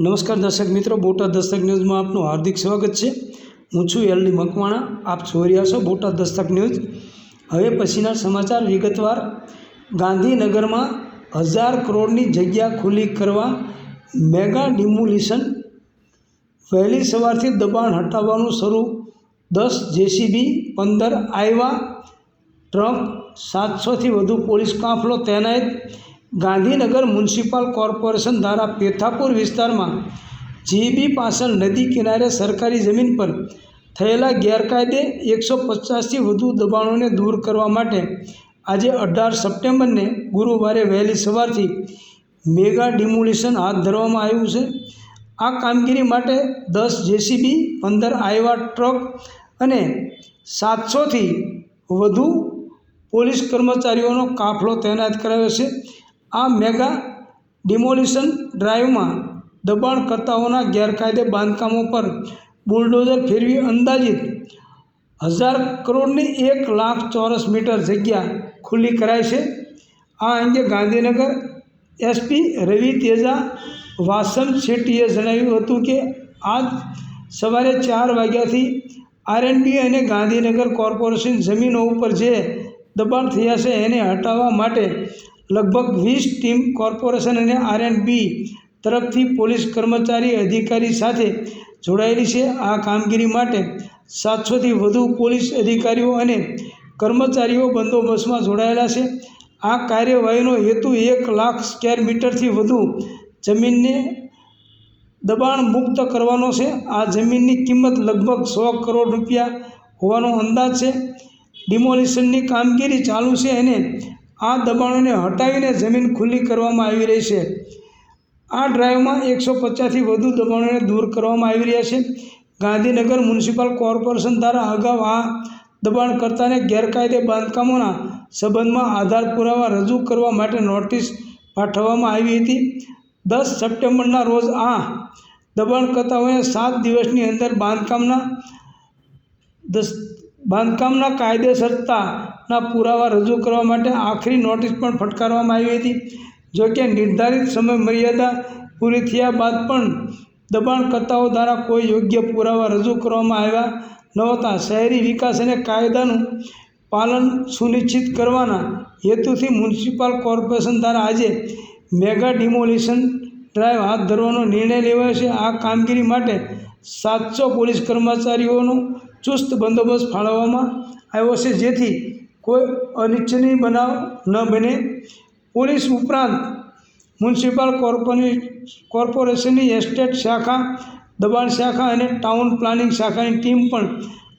નમસ્કાર દર્શક મિત્રો, બોટાદ દસ્તક ન્યૂઝમાં આપનું હાર્દિક સ્વાગત છે. હું છું એલડી મકવાણા, આપ જોઈ રહ્યા છો બોટાદ દસ્તક ન્યૂઝ. હવે પછીના સમાચાર વિગતવાર. ગાંધીનગરમાં હજાર કરોડની જગ્યા ખુલ્લી કરવા મેગા ડિમોલિશન. વહેલી સવારથી દબાણ હટાવવાનું શરૂ. દસ જેસીબી પંદર આયવા. ટ્રક સાતસોથી વધુ પોલીસ કાફલો તૈનાત ગાંધીનગર મ્યુનિસિપલ કોર્પોરેશન દ્વારા પેથાપુર વિસ્તારમાં જીબી પાસળ નદી કિનારે સરકારી જમીન પર થયેલા ગેરકાયદે એકસો પચાસથી વધુ દબાણોને દૂર કરવા માટે આજે અઢાર સપ્ટેમ્બરને ગુરુવારે વહેલી સવારથી મેગા ડિમોલિશન હાથ ધરવામાં આવ્યું છે. આ કામગીરી માટે દસ જેસીબી, પંદર આયવા ટ્રક અને સાતસોથી વધુ પોલીસ કર્મચારીઓનો કાફલો તૈનાત કરાયો છે. આ મેગા ડિમોલિશન ડ્રાઈવમાં દબાણકર્તાઓના ગેરકાયદે બાંધકામો પર બુલડોઝર ફેરવી અંદાજિત હજાર કરોડની એક લાખ ચોરસ મીટર જગ્યા ખુલ્લી કરાઈ છે. આ અંગે ગાંધીનગર એસપી રવિ તેજા વાસમ શેટ્ટીએ જણાવ્યું હતું કે આજ સવારે ચાર વાગ્યાથી આરએનબી અને ગાંધીનગર કોર્પોરેશન જમીનો ઉપર જે દબાણ થયા છે એને હટાવવા માટે લગભગ વીસ ટીમ કોર્પોરેશન અને આર એન્ડ બી તરફથી પોલીસ કર્મચારી અધિકારી સાથે જોડાયેલી છે. આ કામગીરી માટે સાતસોથી વધુ પોલીસ અધિકારીઓ અને કર્મચારીઓ બંદોબસ્તમાં જોડાયેલા છે. આ કાર્યવાહીનો હેતુ એક લાખ સ્ક્વેર મીટરથી વધુ જમીનને દબાણ મુક્ત કરવાનો છે. આ જમીનની કિંમત લગભગ સો કરોડ રૂપિયા હોવાનો અંદાજ છે. ડિમોલિશનની કામગીરી ચાલુ છે અને આ દબાણોને હટાવીને જમીન ખુલ્લી કરવામાં આવી રહી છે. આ ડ્રાઈવમાં એકસો પચાસથી વધુ દબાણોને દૂર કરવામાં આવી રહ્યા છે. ગાંધીનગર મ્યુનિસિપલ કોર્પોરેશન દ્વારા અગાઉ આ દબાણકર્તાને ગેરકાયદે બાંધકામોના સંબંધમાં આધાર પુરાવા રજૂ કરવા માટે નોટિસ પાઠવવામાં આવી હતી. દસ સપ્ટેમ્બરના રોજ આ દબાણકર્તાઓએ સાત દિવસની અંદર બાંધકામના દસ બાંધકામના કાયદેસરતાના પુરાવા રજૂ કરવા માટે આખરી નોટિસ પણ ફટકારવામાં આવી હતી. જોકે નિર્ધારિત સમય મર્યાદા પૂરી થયા બાદ પણ દબાણકર્તાઓ દ્વારા કોઈ યોગ્ય પુરાવા રજૂ કરવામાં આવ્યા નહોતા. શહેરી વિકાસ અને કાયદાનું પાલન સુનિશ્ચિત કરવાના હેતુથી મ્યુનિસિપલ કોર્પોરેશન દ્વારા આજે મેગા ડિમોલિશન ડ્રાઈવ હાથ ધરવાનો નિર્ણય લેવાયો છે. આ કામગીરી માટે સાતસો પોલીસ કર્મચારીઓનો ચુસ્ત બંદોબસ્ત ફાળવવામાં આવ્યો છે. જેથી કોઈ અનિચ્છનીય બનાવ ન બને. પોલીસ ઉપરાંત મ્યુનિસિપલ કોર્પોની, કોર્પોરેશનની એસ્ટેટ શાખા, દબાણ શાખા અને ટાઉન પ્લાનિંગ શાખાની ટીમ પણ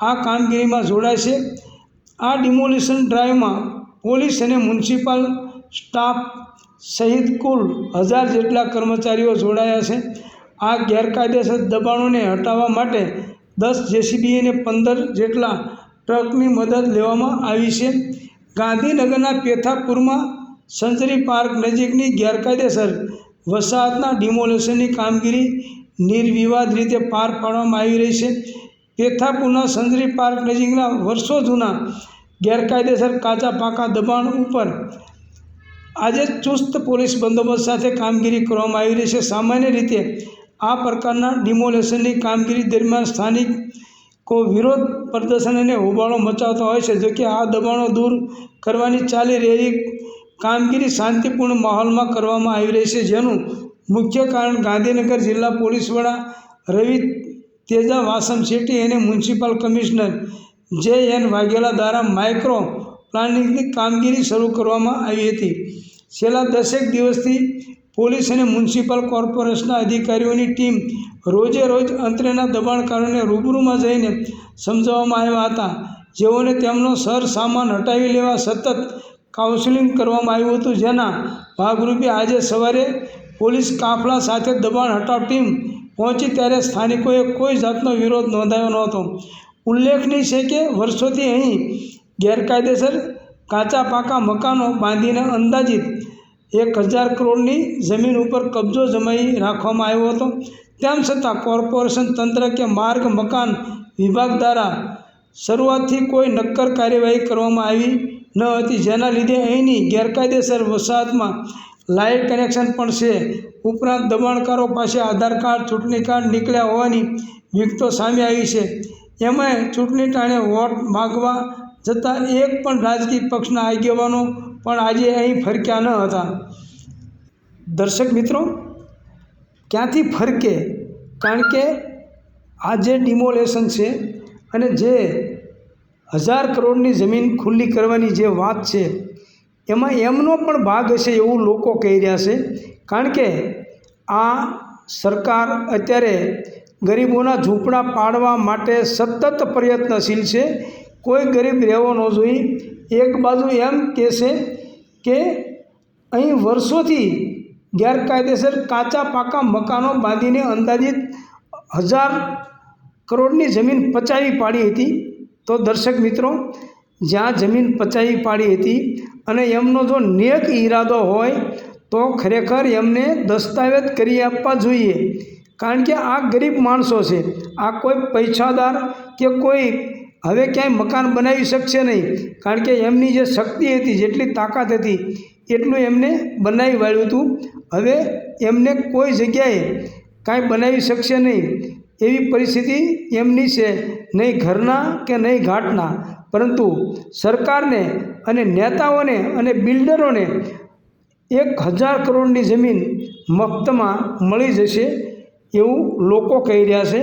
આ કામગીરીમાં જોડાય છે. આ ડિમોલિશન ડ્રાઈવમાં પોલીસ અને મ્યુનિસિપલ સ્ટાફ સહિત કુલ હજાર જેટલા કર્મચારીઓ જોડાયા છે. આ ગેરકાયદેસર દબાણોને હટાવવા માટે દસ જેસીબી અને પંદર જેટલા ટ્રકની મદદ લેવામાં આવી છે. ગાંધીનગરના પેથાપુરમાં સંજરી પાર્ક નજીકની ગેરકાયદેસર વસાહતના ડિમોલેશનની કામગીરી નિર્વિવાદ રીતે પાર પાડવામાં આવી રહી છે. પેથાપુરના સંજરી પાર્ક નજીકના વર્ષો જૂના ગેરકાયદેસર કાચા પાકા દબાણ ઉપર આજે ચુસ્ત પોલીસ બંદોબસ્ત સાથે કામગીરી કરવામાં આવી રહી છે. સામાન્ય રીતે આ પ્રકારના ડિમોલેશનની કામગીરી દરમિયાન સ્થાનિકો વિરોધ પ્રદર્શન અને હોબાળો મચાવતા હોય છે જોકે આ દબાણો દૂર કરવાની ચાલી રહેલી કામગીરી શાંતિપૂર્ણ માહોલમાં કરવામાં આવી રહી છે, જેનું મુખ્ય કારણ ગાંધીનગર જિલ્લા પોલીસ વડા રવિ તેજા વાસમ શેટ્ટી અને municipal commissioner J N Vaghela દ્વારા માઇક્રો પ્લાનિંગની કામગીરી શરૂ કરવામાં આવી હતી. છેલ્લા દસેક દિવસથી પોલીસ અને મ્યુનિસિપલ કોર્પોરેશનના અધિકારીઓની ટીમ રોજે રોજ અંતરેના દબાણકારોને રૂબરૂમાં જઈને સમજાવવામાં આવ્યા હતા. જેઓને તેમનો સર સામાન હટાવી લેવા સતત કાઉન્સિલિંગ કરવામાં આવ્યું હતું. જેના ભાગરૂપે આજે સવારે પોલીસ કાફલા સાથે દબાણ હટાવ ટીમ પહોંચી ત્યારે સ્થાનિકોએ કોઈ જાતનો વિરોધ નોંધાયો નહોતો. ઉલ્લેખનીય છે કે વર્ષોથી અહીં ગેરકાયદેસર કાચા પાકા મકાનો બાંધીને અંદાજિત એક હજાર કરોડની જમીન ઉપર કબજો જમાઈ રાખવામાં આવ્યો હતો. તેમ છતાં કોર્પોરેશન તંત્ર કે માર્ગ, મકાન વિભાગ દ્વારા શરૂઆતથી કોઈ નક્કર કાર્યવાહી કરવામાં આવી ન હતી. જેના લીધે અહીંની ગેરકાયદેસર વસાહતમાં લાઇટ કનેક્શન પણ છે. ઉપરાંત દબાણકારો પાસે આધાર કાર્ડ, ચૂંટણી કાર્ડ નીકળ્યા હોવાની વિગતો સામે આવી છે. એમાંય ચૂંટણી ટાણે વોટ માગવા જતાં એક પણ રાજકીય પક્ષના આગેવાનો પણ આજે અહીં ફરક્યા ન હતા. દર્શક મિત્રો, ક્યાંથી ફરકે? કારણ કે આ જે ડિમોલેશન છે અને જે હજાર કરોડની જમીન ખુલ્લી કરવાની જે વાત છે, એમાં એમનો પણ ભાગ હશે એવું લોકો કહી રહ્યા છે. કારણ કે આ સરકાર અત્યારે ગરીબોના ઝૂંપડા પાડવા માટે સતત પ્રયત્નશીલ છે. કોઈ ગરીબ રહેવો ન જોઈએ. એક બાજુ એમ કહેશે કે અહીં વર્ષોથી ગેરકાયદેસર કાચા પાકા મકાનો બાંધીને અંદાજિત હજાર કરોડની જમીન પચાવી પાડી હતી. તો દર્શક મિત્રો, જ્યાં જમીન પચાવી પાડી હતી અને એમનો જો નેક ઈરાદો હોય, તો ખરેખર એમને દસ્તાવેજ કરી આપવા જોઈએ. કારણ કે આ ગરીબ માણસો છે. આ કોઈ પૈસાદાર કે કોઈ હવે ક્યાંય મકાન બનાવી શકશે નહીં, કારણ કે એમની જે શક્તિ હતી, જેટલી તાકાત હતી, એટલું એમને બનાવી વાળ્યું હતું. હવે એમને કોઈ જગ્યાએ કાંઈ બનાવી શકશે નહીં. એવી પરિસ્થિતિ એમની છે, નહીં ઘરના કે નહીં ઘાટના. પરંતુ સરકારને અને નેતાઓને અને બિલ્ડરોને એક હજાર કરોડની જમીન મફતમાં મળી જશે એવું લોકો કહી રહ્યા છે.